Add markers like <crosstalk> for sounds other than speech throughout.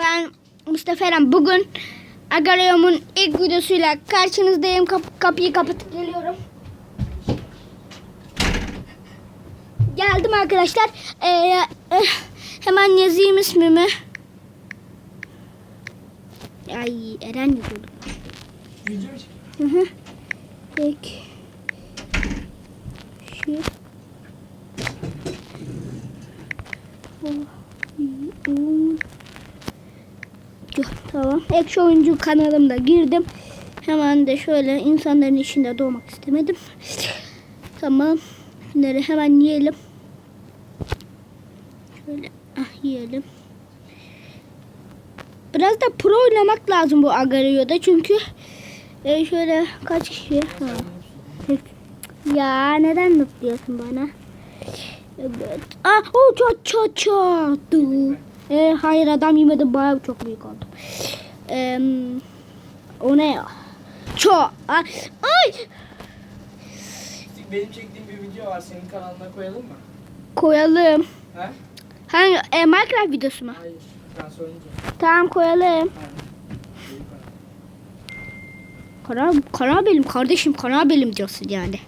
Ben Mustafa Eren. Bugün Agarium'un ilk videosuyla karşınızdayım. Kap- kapıyı kapatıp geliyorum. Geldim arkadaşlar. Ee, eh, hemen yazayım ismimi. Ay Eren yazıyordum. Hı hı. Peki. Şu. Dur, Tamam. Ekşi oyuncu kanalımda girdim. Hemen de şöyle insanların içinde doğmak istemedim. Tamam. Bunları hemen yiyelim. Şöyle ah yiyelim. Biraz da pro oynamak lazım bu Agario'da çünkü e, şöyle kaç kişi? Ha. Ya neden noob diyorsun bana? Evet. Ah o çat çat çat. E, hayır adam yemedi bayağı çok büyük oldu. E, o ne ya? Ço. Ay. Benim çektiğim bir video var. Senin kanalına koyalım mı? Koyalım. He? Hangi e, Minecraft videosu mu? Hayır. Ben sorunca. Tamam koyalım. Kara, kara benim kardeşim kara benim diyorsun yani.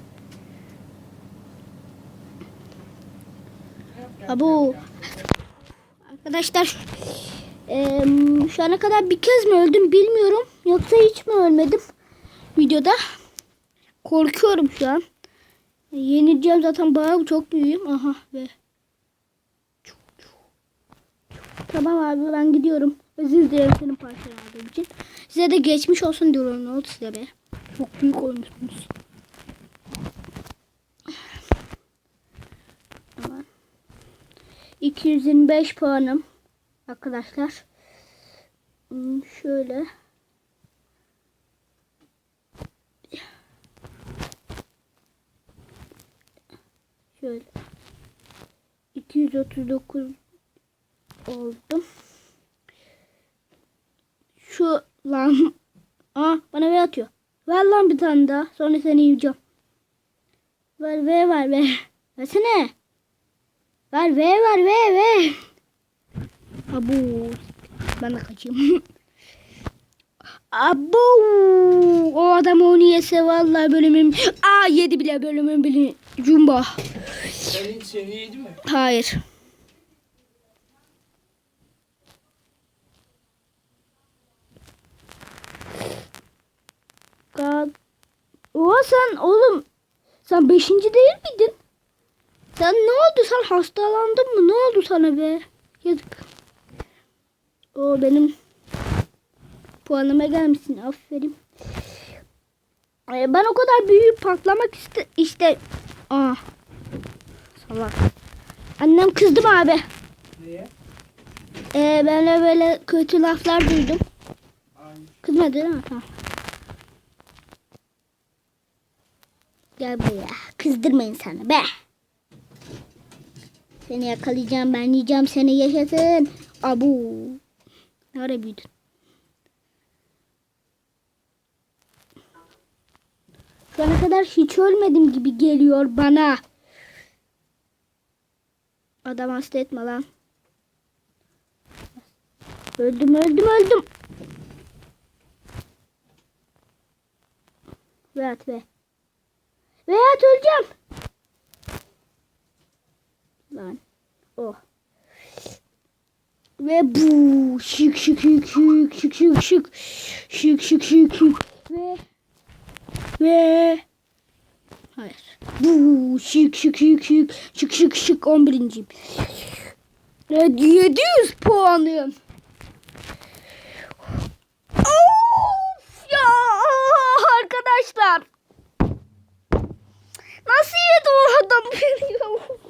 Abo. Arkadaşlar şu ana kadar bir kez mi öldüm bilmiyorum. Yoksa hiç mi ölmedim videoda. Korkuyorum şu an. Yenileceğim zaten bayağı çok büyüğüm. Aha be. Tamam abi ben gidiyorum. Özür dilerim senin parçaları aldığım için. Size de geçmiş olsun diyorum. Ne oldu size be? Çok büyük olmuşsunuz. Tamam. 225 puanım. Arkadaşlar. Hmm, Şöyle. Şöyle. 239 oldum. Şu lan. Aa bana V atıyor. Ver lan bir tane daha. Sonra seni yiyeceğim. Ver V ver V. Versene. Ver V ver V V. Abu. Ben de kaçayım. <laughs> Abu. O adam onu yese vallahi bölümüm. Aa yedi bile bölümün bile. Jumba. Senin seni yedi mi? Hayır. God. Oha sen oğlum sen beşinci değil miydin? Sen ne oldu sen hastalandın mı? Ne oldu sana be? Yazık. O benim puanıma gelmişsin aferin. Ee, ben o kadar büyüyüp patlamak iste işte. Aa. Salak. Annem kızdı mı abi? Niye? Ee, ben de böyle kötü laflar duydum. Kızmadı değil mi? Tamam. Gel buraya. Kızdırmayın sana be. Seni yakalayacağım ben yiyeceğim seni yaşasın. Abu. Ne ara büyüdün? Şu ana kadar hiç ölmedim gibi geliyor bana. Adam hasta etme lan. Öldüm öldüm öldüm. Veat ve. Veat öleceğim. Lan. Oh. Ve bu şık şık şık şık şık şık şık şık şık şık şık ve ve hayır bu şık şık şık şık şık şık şık 11. Evet 700 puanım. Of ya arkadaşlar. Nasıl yedi o adam <laughs> beni ya?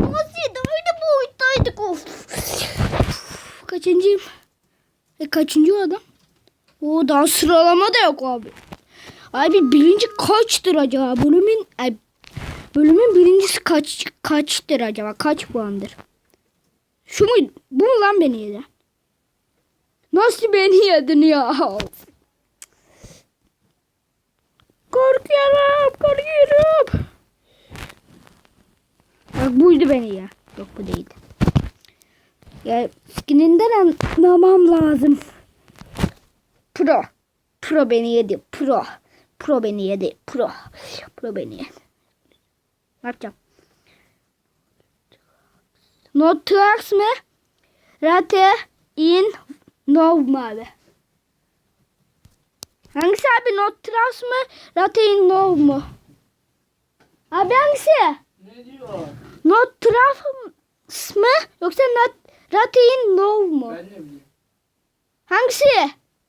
Nasıl? Öyle boyuttaydık of. Kaçıncıyım? E kaçıncı o adam? O daha sıralama da yok abi. Abi birinci kaçtır acaba? Bölümün ay, bölümün birincisi kaç kaçtır acaba? Kaç puandır? Şu mu? Bu mu lan beni yedi? Nasıl beni yedin ya? Korkuyorum, korkuyorum. Bak buydu beni ya. Yok bu değildi. Ya skininden anlamam lazım. Pro. Pro beni yedi. Pro. Pro beni yedi. Pro. Pro beni yedi. Ne yapacağım? No tracks mı? Rate in no mu? Hangisi abi? No tracks mı? Rate in no mu? Abi hangisi? Ne diyor? No tracks mı? Yoksa not, rate in no mu? Ben ne bileyim. Hangisi?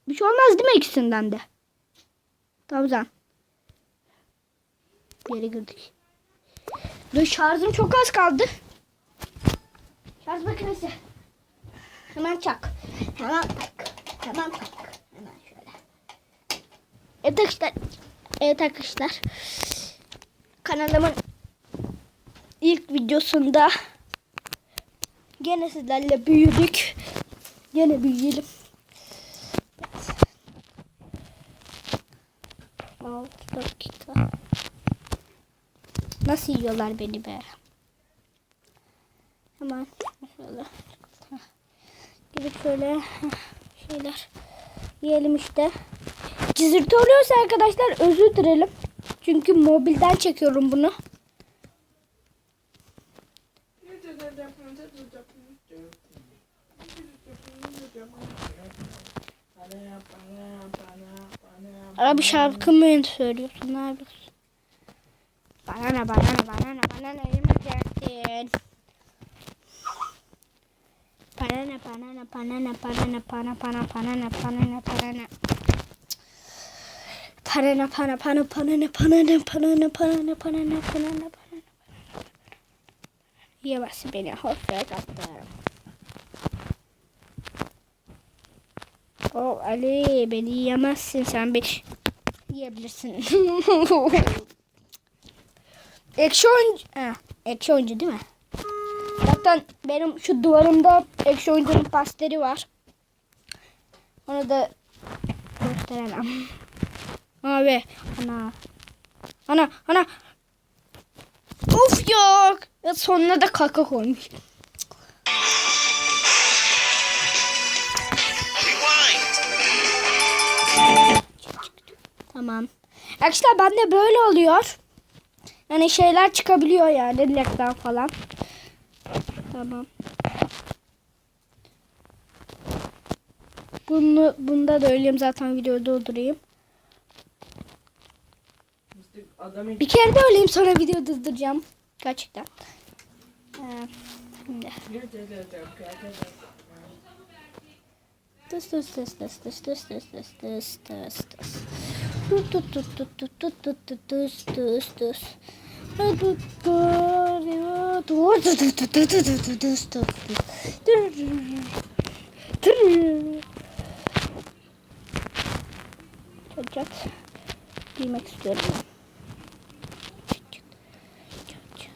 Bir şey olmaz değil mi ikisinden de? Zaman. Bir yere girdik. Dur şarjım çok az kaldı. Şarj makinesi. Hemen çak. Hemen tak. Hemen tak. Hemen şöyle. Evet arkadaşlar. Evet arkadaşlar. Kanalımın ilk videosunda gene sizlerle büyüdük. Gene büyüyelim. Altı dakika. Nasıl yiyorlar beni be? Hemen şöyle. Gidip şöyle şeyler yiyelim işte. Cızırtı oluyorsa arkadaşlar özür dilerim. Çünkü mobilden çekiyorum bunu. Abi şarkı mı söylüyorsun? Yapıyorsun? Banana banana banana banana yemeyeceksin. Banana banana banana banana pana banana banana banana. Banana pana pana banana banana banana banana banana banana banana. Yemezsin beni. Hoşça kaptım. O Ali beni yiyemezsin sen beni yiyebilirsin. <laughs> ekşi oyuncu. Ha, ekşi oyuncu değil mi? Zaten benim şu duvarımda ekşi oyuncunun pasteri var. Onu da gösteremem. Abi ana. Ana ana. Of yok. Ya sonuna da kaka koymuş. Tamam. Arkadaşlar bende böyle oluyor. Yani şeyler çıkabiliyor yani lekten falan. Tamam. Bunu bunda da öyleyim zaten videoyu durdurayım. Bir kere de öyleyim sonra video durduracağım. Gerçekten. Ee, şimdi. Tıs tıs tıs tıs tıs tıs tıs tıs tıs tıs tıs. Tut tut tut tut tut tut tut tut tıs tıs tıs. Tut tut tut tut tut tut tut tut tut tut tıs tıs tıs. Tır. Tır. Çat çat. Giymek istiyorum ben. Çat çat. Çat çat.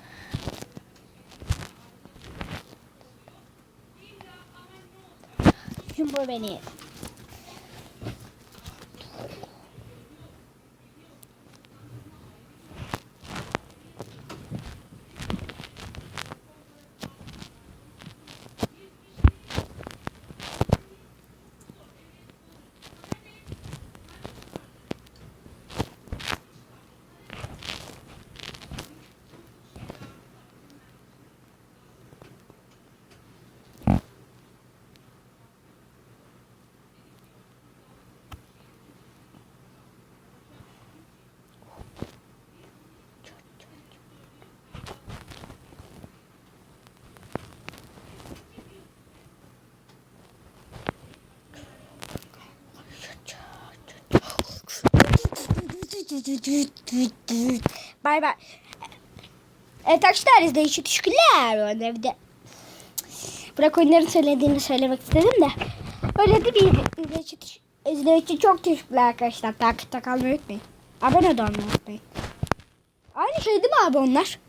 Jumbo beni. Bay bay. Evet arkadaşlar izleyici teşekkürler. Ben evde Bırak oyunların söylediğini söylemek istedim de. Öyle de bir izleyici, izleyici çok teşekkürler arkadaşlar. Takipte kalmayı unutmayın. Abone de olmayı unutmayın. Aynı şey değil mi abi onlar?